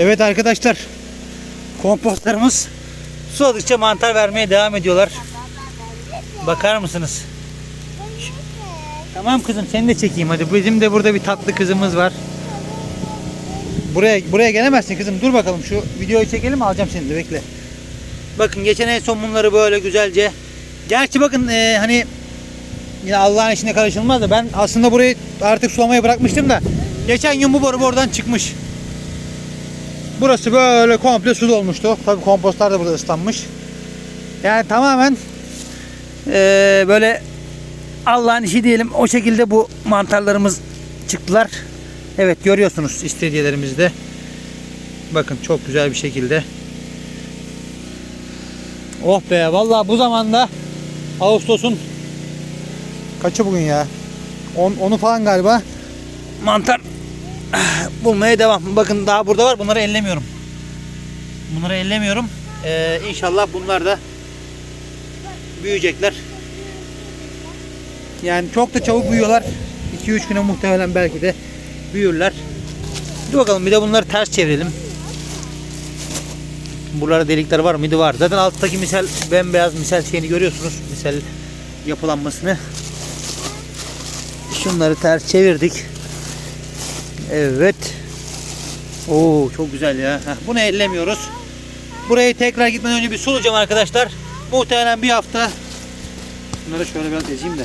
Evet arkadaşlar. Kompostlarımız suladıkça mantar vermeye devam ediyorlar. Bakar mısınız? Tamam kızım seni de çekeyim hadi. Bizim de burada bir tatlı kızımız var. Buraya buraya gelemezsin kızım. Dur bakalım şu videoyu çekelim alacağım seni de bekle. Bakın geçen en son bunları böyle güzelce. Gerçi bakın e, hani yine Allah'ın işine karışılmaz da ben aslında burayı artık sulamayı bırakmıştım da geçen gün bu boru oradan çıkmış. Burası böyle komple su dolmuştu. Tabii kompostlar da burada ıslanmış. Yani tamamen eee, böyle Allah'ın işi diyelim o şekilde bu mantarlarımız çıktılar. Evet görüyorsunuz istediyelerimizi Bakın çok güzel bir şekilde. Oh be vallahi bu zamanda Ağustos'un kaçı bugün ya? 10 onu falan galiba. Mantar bulmaya devam. Bakın daha burada var. Bunları ellemiyorum. Bunları ellemiyorum. Ee, inşallah bunlar da büyüyecekler. Yani çok da çabuk büyüyorlar. 2-3 güne muhtemelen belki de büyürler. Dur bakalım bir de bunları ters çevirelim. Buralarda delikler var mıydı? Var. Zaten alttaki misal bembeyaz misal şeyini görüyorsunuz. Misal yapılanmasını. Şunları ters çevirdik. Evet. Oo çok güzel ya. Heh, bunu ellemiyoruz. Burayı tekrar gitmeden önce bir sulayacağım arkadaşlar. Muhtemelen bir hafta Bunları şöyle biraz ezeyim de.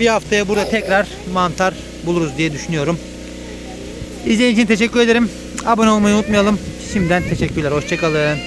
Bir haftaya burada tekrar mantar buluruz diye düşünüyorum. İzlediğiniz için teşekkür ederim. Abone olmayı unutmayalım. Şimdiden teşekkürler. Hoşçakalın.